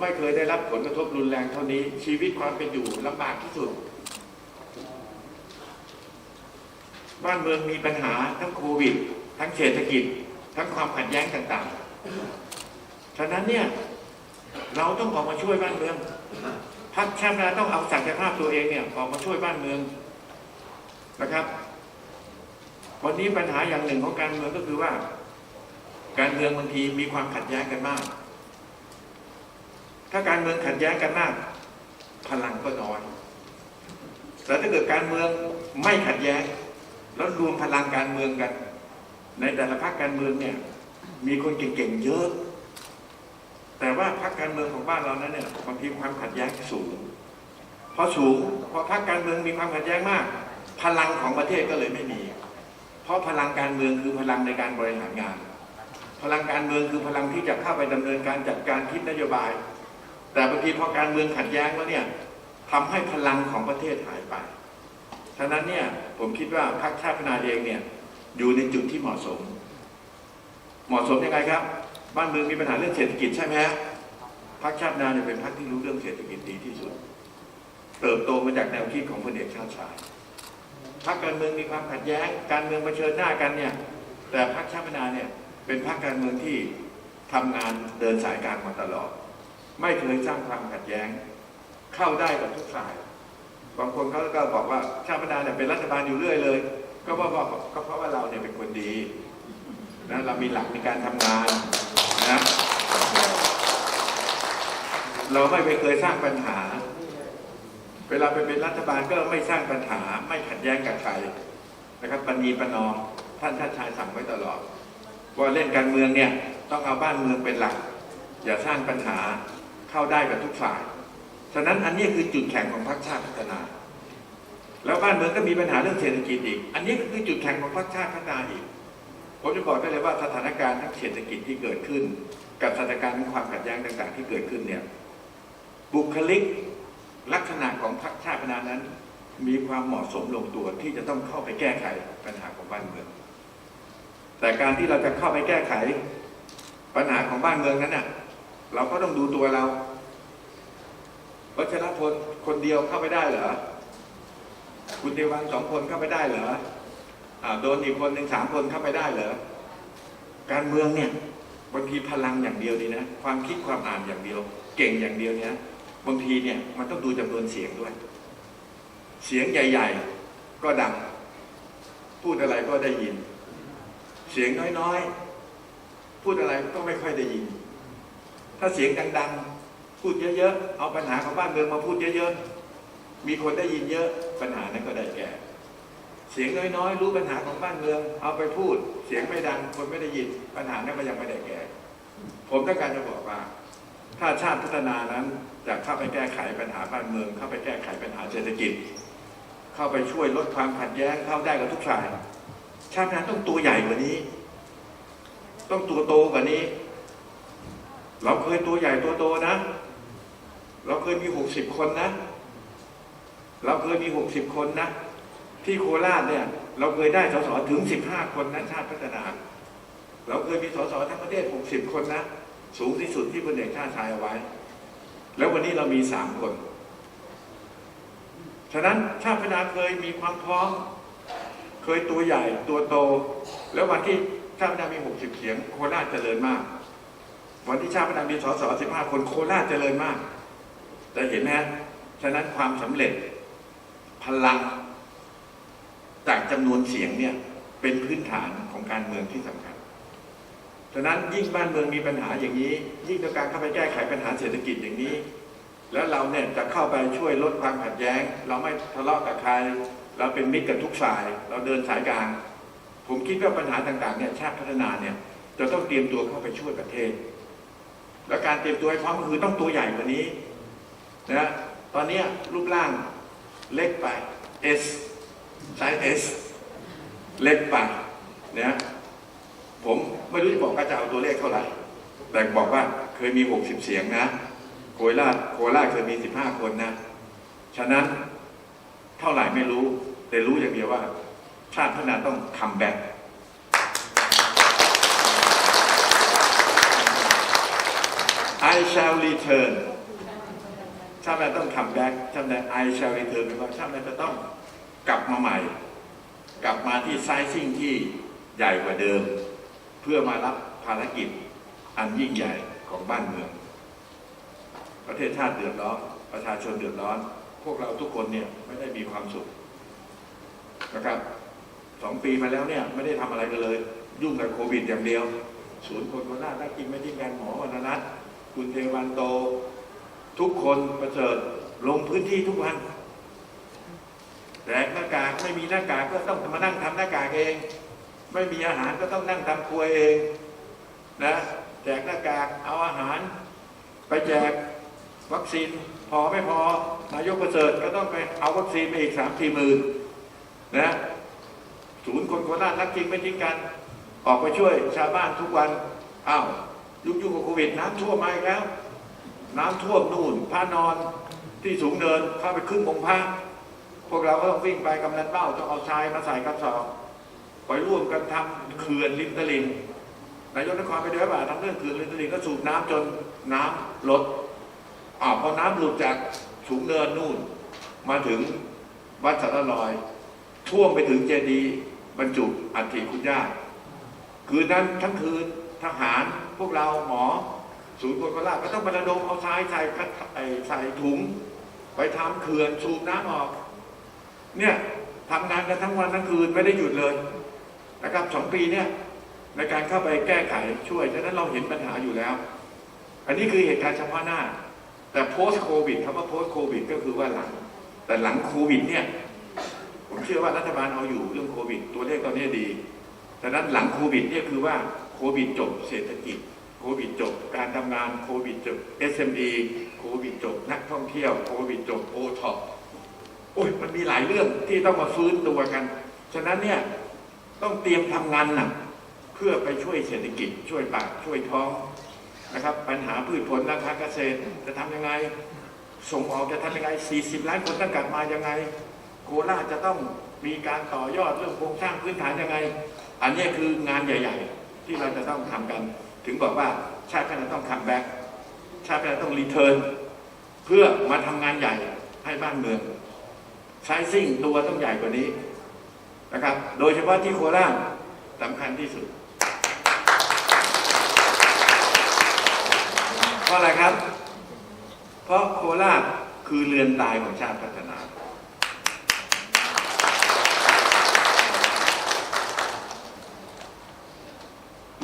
ไม่เคยได้รับผลกระทบรุนแรงเท่านี้ ชีวิตความเป็นอยู่ลำบากที่สุด บ้านเมืองมีปัญหาทั้งโควิด ทั้งเศรษฐกิจ ทั้งความขัดแย้งต่างๆ ฉะนั้นเนี่ยเราต้องออกมาช่วยบ้านเมืองพักชาติาต้องเอาศักยภาพตัวเองเนี่ยออกมาช่วยบ้านเมืองนะครับ วันนี้ปัญหาอย่างหนึ่งของการเมืองก็คือว่า การเมืองบางทีมีความขัดแย้งกันมาก ถ้าการเมืองขัดแย้งกันมาก พลังก็น้อย แต่ถ้าเกิดการเมืองไม่ขัดแย้ง แล้วรวมพลังการเมืองกัน ในแต่ละพรรคการเมืองเนี่ย มีคนเก่งๆเยอะ แต่ว่าพรรคการเมืองของบ้านเรานั้นเนี่ยบางทีความขัดแย้งสูงพอสูงพอพรรคการเมืองมีความขัดแย้งมาก พลังของประเทศก็เลยไม่มี เพราะพลังการเมืองคือพลังในการบริหารงาน พลังการเมืองคือพลังที่จะเข้าไปดำเนินการจัดการคิดนโยบาย แต่บางทีพอการเมืองขัดแย้งแล้วเนี่ยทำให้พลังของประเทศหายไปฉะนั้นเนี่ยผมคิดว่าพรรคชาติพัฒนาเองเนี่ยอยู่ในจุดที่เหมาะสม เหมาะสมยังไงครับ บ้านเมืองมีปัญหาเรื่องเศรษฐกิจใช่ไหมฮะพรรคชาตินาเนี่ยเป็นพรรคที่รู้เรื่องเศรษฐกิจดีที่สุด เติบโตมาจากแนวคิดของพลเอกชาติชายพรรคการเมืองมีความขัดแย้ง การเมืองเผชิญหน้ากันเนี่ยแต่พรรคชาติพัฒนาเนี่ยเป็นพรรคการเมืองที่ทำงานเดินสายกลางมาตลอด ไม่เคยสร้างความขัดแย้ง เข้าได้กับทุกฝ่าย บางคนเขาก็บอกว่าชาติพัฒนาเนี่ยเป็นรัฐบาลอยู่เรื่อยเลย ก็เพราะว่าก็เพราะว่าเราเนี่ยเป็นคนดีนะเรามีหลักในการทำงานนะเราไม่เคยสร้างปัญหา เวลาไปเป็นรัฐบาลก็ไม่สร้างปัญหา ไม่ขัดแย้งกับใครนะครับปณีประนอมท่านท่านชายสั่งไว้ตลอดว่าเล่นการเมืองเนี่ยต้องเอาบ้านเมืองเป็นหลัก อย่าสร้างปัญหา เข้าได้กับทุกฝ่าย ฉะนั้นอันนี้คือจุดแข็งของพรรคชาติพัฒนา แล้วบ้านเมืองก็มีปัญหาเรื่องเศรษฐกิจอีก อันนี้ก็คือจุดแข็งของพรรคชาติพัฒนาอีก ผมจะบอกได้เลยว่าสถานการณ์ทั้งเศรษฐกิจที่เกิดขึ้น กับสถานการณ์ความขัดแย้งต่างๆ ที่เกิดขึ้นเนี่ย บุคลิกลักษณะของพรรคชาติพัฒนานั้น มีความเหมาะสมลงตัวที่จะต้องเข้าไปแก้ไขปัญหาของบ้านเมือง แต่การที่เราจะเข้าไปแก้ไขปัญหาของบ้านเมืองนั้นน่ะ เราก็ต้องดูตัวเราวัชรพลคนเดียวเข้าไปได้เหรอ คุณเดวังสองคนเข้าไปได้เหรออ่าโดนอีกคนหนึ่งสามคนเข้าไปได้เหรอ การเมืองเนี่ยบางทีพลังอย่างเดียวดีนะ ความคิดความอ่านอย่างเดียว เก่งอย่างเดียวเนี่ยบางทีเนี่ยมันต้องดูจำนวนเสียงด้วย เสียงใหญ่ ๆ ก็ดัง พูดอะไรก็ได้ยิน เสียงน้อยๆ พูดอะไรก็ไม่ค่อยได้ยิน ถ้าเสียงดังๆ พูดเยอะๆ เอาปัญหาของบ้านเมืองมาพูดเยอะๆ มีคนได้ยินเยอะปัญหานั้นก็ได้แก่ เสียงน้อยๆ รู้ปัญหาของบ้านเมือง เอาไปพูด เสียงไม่ดัง คนไม่ได้ยิน ปัญหานั้นก็ยังไม่ได้แก่ ผมต้องการจะบอกว่า ถ้าชาติพัฒนานั้นจะเข้าไปแก้ไขปัญหาบ้านเมือง เข้าไปแก้ไขปัญหาเศรษฐกิจ เข้าไปช่วยลดความขัดแย้งเข้าได้กับทุกฝ่ายชาติพัฒนาต้องตัวใหญ่กว่านี้ ต้องตัวโตกว่านี้ เราเคยตัวใหญ่ตัวโตนะ เราเคยมีหกสิบคนนะ เราเคยมีหกสิบคนนะ ที่โคราชเนี่ย เราเคยได้สสถึงสิบห้าคนนะชาติพัฒนา เราเคยมีสสทั้งประเทศหกสิบคนนะ สูงที่สุดที่พลเอกชาติชายเอาไว้ แล้ววันนี้เรามีสามคน ฉะนั้นชาติพัฒนาเคยมีความพร้อม เคยตัวใหญ่ตัวโต แล้ววันที่ชาติพัฒนามีหกสิบเสียง โคราชเจริญมาก วันที่ชาติพัฒนามีสสสิบห้าคนโคราชเจริญมาก แต่เห็นไหมฮะฉะนั้นความสำเร็จพลังจากจำนวนเสียงเนี่ยเป็นพื้นฐานของการเมืองที่สำคัญ ฉะนั้นยิ่งบ้านเมืองมีปัญหาอย่างนี้ ยิ่งต้องการเข้าไปแก้ไขปัญหาเศรษฐกิจอย่างนี้ แล้วเราเนี่ยจะเข้าไปช่วยลดความขัดแย้ง เราไม่ทะเลาะกับใคร เราเป็นมิตรกับทุกฝ่าย เราเดินสายกลาง ผมคิดว่าปัญหาต่างๆเนี่ยชาติพัฒนาเนี่ยจะต้องเตรียมตัวเข้าไปช่วยประเทศ และการเตรียมตัวให้พร้อมก็คือต้องตัวใหญ่กว่านี้นะตอนนี้รูปร่างเล็กไป S ไซส์ S เล็กไปนะผมไม่รู้จะบอกว่าจะเอาตัวเลขเท่าไหร่ แต่บอกว่าเคยมี 60 เสียงนะ โคราชโคราชเคยมี 15 คนนะ ฉะนั้นเท่าไหร่ไม่รู้ แต่รู้อย่างเดียวว่า ชาติพัฒนาต้องคัมแบ็ก I shall return ชาติหน้าต้อง come back ชาติหน้า I shall return แปลว่าชาติหน้าจะต้องกลับมาใหม่ กลับมาที่ไซซิ่งที่ใหญ่กว่าเดิม เพื่อมารับภารกิจอันยิ่งใหญ่ของบ้านเมือง ประเทศชาติเดือดร้อน ประชาชนเดือดร้อน พวกเราทุกคนเนี่ยไม่ได้มีความสุขนะครับสองปีมาแล้วเนี่ยไม่ได้ทำอะไรกันเลย ยุ่งกับโควิดอย่างเดียว ศูนย์คนโคราชนักกินไม่ทิ้งกันหมอวรรณรัตน์ คุณเทวันโต ทุกคนประเสริฐลงพื้นที่ทุกวันแจกหน้ากากไม่มีหน้ากากก็ต้องมานั่งทำหน้ากากเอง ไม่มีอาหารก็ต้องนั่งทำครัวเองนะแจกหน้ากากเอาอาหาร ไปแจกวัคซีนพอไม่พอนายกประเสริฐก็ต้องไปเอาวัคซีนไปอีกสามสี่หมื่นนะศูนย์คนโคราชรักจริงไม่ทิ้งกัน ออกไปช่วยชาวบ้านทุกวันอ้าว ยุคยุคกับโควิดน้ำท่วมมาอีกแล้ว น้ำท่วมนู่นพระนอนที่สูงเนินเข้าไปครึ่งองค์พระพวกเราก็ต้องวิ่งไปกำนันเป้าต้องเอาทรายมาใส่กระสอบไปร่วมกันทำเขื่อนริมตลิ่งนายกนครไปด้วยป่ะทำเรื่องเขื่อนริมตลิ่งก็สูบน้ำจนน้ำลดอ้าพอน้ำหลุดจากสูงเนินนู่น มาถึงวัดสารลอย ท่วมไปถึงเจดีย์บรรจุอัฐิคุณย่าคืนนั้นทั้งคืนทหาร พวกเราหมอศูนย์โคราก็ต้องไประดมเอาทรายใส่ใส่ถุง ไปทำเขื่อนสูบน้ำออก เนี่ยทำงานกันทั้งวันทั้งคืนไม่ได้หยุดเลยนะครับสองปีเนี่ยในการเข้าไปแก้ไขช่วย ฉะนั้นเราเห็นปัญหาอยู่แล้ว อันนี้คือเหตุการณ์เฉพาะหน้า แต่ post covid คำว่า post covid ก็คือว่าหลัง แต่หลังโควิดเนี่ย ผมเชื่อว่ารัฐบาลเอาอยู่เรื่องโควิด ตัวเลขตอนนี้ดีดังนั้นหลังโควิดเนี่ยคือว่า โควิดจบเศรษฐกิจ โควิดจบ การทำงานโควิดจบ SME โควิดจบ นักท่องเที่ยวโควิดจบโอท็อปโอ้ยมันมีหลายเรื่องที่ต้องมาฟื้นตัวกัน ฉะนั้นเนี่ยต้องเตรียมทำงานหนักเพื่อไปช่วยเศรษฐกิจ ช่วยปากช่วยท้องนะครับ ปัญหาพืชผลราคาเกษตรจะทำยังไง ส่งออกจะทำยังไง 40 ล้านคนต้องกลับมายังไง โคราชจะต้องมีการต่อยอดเรื่องโครงสร้างพื้นฐานยังไง อันนี้คืองานใหญ่ ๆ ที่เราจะต้องทำกัน ถึงบอกว่าชาติพัฒนาต้องคัมแบ็กชาติพัฒนาต้องรีเทิร์นเพื่อมาทำงานใหญ่ให้บ้านเมืองไซซิ่งตัวต้องใหญ่กว่านี้นะครับ โดยเฉพาะที่โคราชสำคัญที่สุด เพราะอะไรครับ เพราะโคราชคือเรือนตายของชาติพัฒนา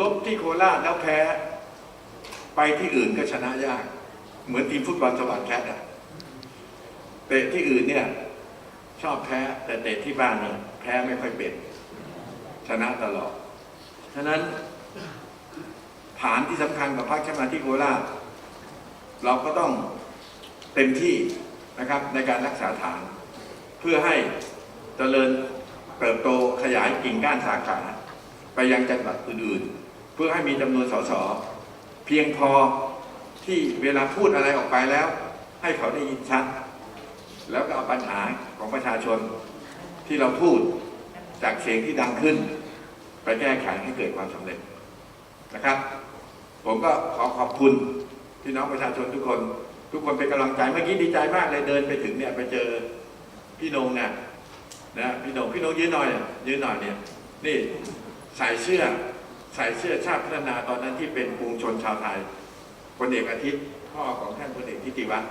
ลบที่โคราชแล้วแพ้ ไปที่อื่นก็ชนะยาก เหมือนทีมฟุตบอลสวัสดิ์แคทอะเตะที่อื่นเนี่ย ชอบแพ้แต่เตะที่บ้านเนี่ยแพ้ไม่ค่อยเป็นชนะตลอด ฉะนั้นฐานที่สำคัญกับพรรคชามาที่โคราชเราก็ต้องเต็มที่นะครับในการรักษาฐาน เพื่อให้เจริญเติบโตขยายกิ่งก้านสาขา ไปยังจังหวัดอื่นๆ เพื่อให้มีจำนวนสสเพียงพอที่เวลาพูดอะไรออกไปแล้ว ให้เขาได้ยินชัด แล้วก็เอาปัญหาของประชาชนที่เราพูดจากเสียงที่ดังขึ้น ไปแก้ไขให้เกิดความสำเร็จนะครับ ผมก็ขอขอบคุณพี่น้องประชาชนทุกคน ทุกคนเป็นกำลังใจเมื่อกี้ดีใจมากเลยเดินไปถึงเนี่ยไปเจอพี่นงเนี่ยนะพี่นงพี่นงยืนหน่อยยืนหน่อยเนี่ยนี่ใส่เสื้อ ใส่เสื้อชาติพัฒนาตอนนั้นที่เป็นปวงชนชาวไทยพลเอกอาทิตย์พ่อของท่านพลเอกทิติวัฒน์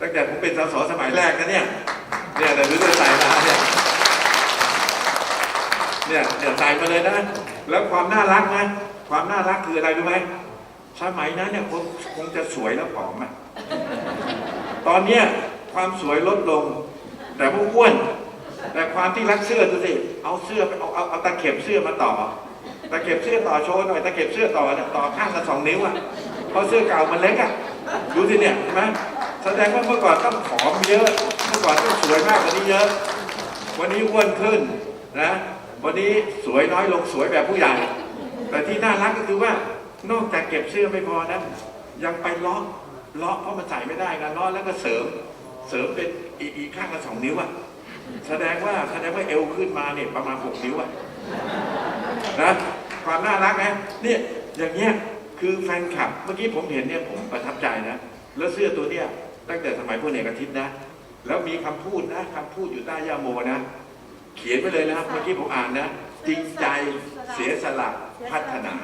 ตั้งแต่ผมเป็นสสสมัยแรกนะเนี่ยเนี่ยแต่รู้จะใส่มาเนี่ยเนี่ยเนี่ยใส่มาเลยนะ แล้วความน่ารักนะความน่ารักคืออะไรรู้ไหมสมัยนั้นเนี่ยคงคงจะสวยแล้วผอมอะตอนเนี้ยความสวยลดลง แต่พวกอ้วน แต่ความที่รักเสื้อดูสิเอาเสื้อเอาเอาเอาตะเข็บเสื้อมาต่อ ตะเข็บเสื้อต่อโชว์หน่อยตะเข็บเสื้อต่อเนี่ยต่อข้างละสองนิ้วอะเพราะเสื้อเก่ามันเล็กอะดูสิเนี่ยเห็นไหมแสดงว่าเมื่อก่อนต้องผอมเยอะ เมื่อก่อนต้องสวยมากกว่านี้เยอะ วันนี้อ้วนขึ้นนะ วันนี้สวยน้อยลงสวยแบบผู้ใหญ่ แต่ที่น่ารักก็คือว่านอกจากเก็บเสื้อไม่พอนะยังไปเลาะเลาะเพราะมันใส่ไม่ได้นะเลาะแล้วก็เสริมเสริมเป็นอีกอีกข้างละสองนิ้วอะแสดงว่าแสดงว่าเอวขึ้นมาเนี่ยประมาณหกนิ้วอะนะ ความน่ารักไหมเนี่ยอย่างเงี้ยคือแฟนคลับ เมื่อกี้ผมเห็นเนี่ยผมประทับใจนะ แล้วเสื้อตัวเนี้ยตั้งแต่สมัยพลเอกอาทิตย์นะ แล้วมีคำพูดนะคำพูดอยู่ใต้ย่าโมนะ เขียนไปเลยนะครับเมื่อกี้ผมอ่านนะ จริงใจเสียสละพัฒนา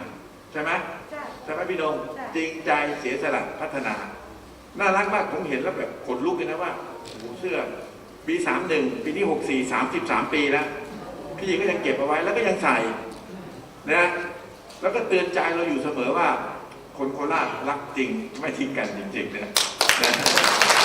ใช่ไหมจ้ะใช่ไหมพี่นงใช่จริงใจเสียสละพัฒนา น่ารักมากผมเห็นแล้วแบบขนลุกเลยนะว่าโอ้โหเสื้อปีสามหนึ่งปีนี้หกสี่สามสิบสามปีแล้วพี่ก็ยังเก็บเอาไว้แล้วก็ยังใส่ นะแล้วก็เตือนใจเราอยู่เสมอว่า คนโคราชรักจริง ไม่ทิ้งกันจริงๆเนะนะ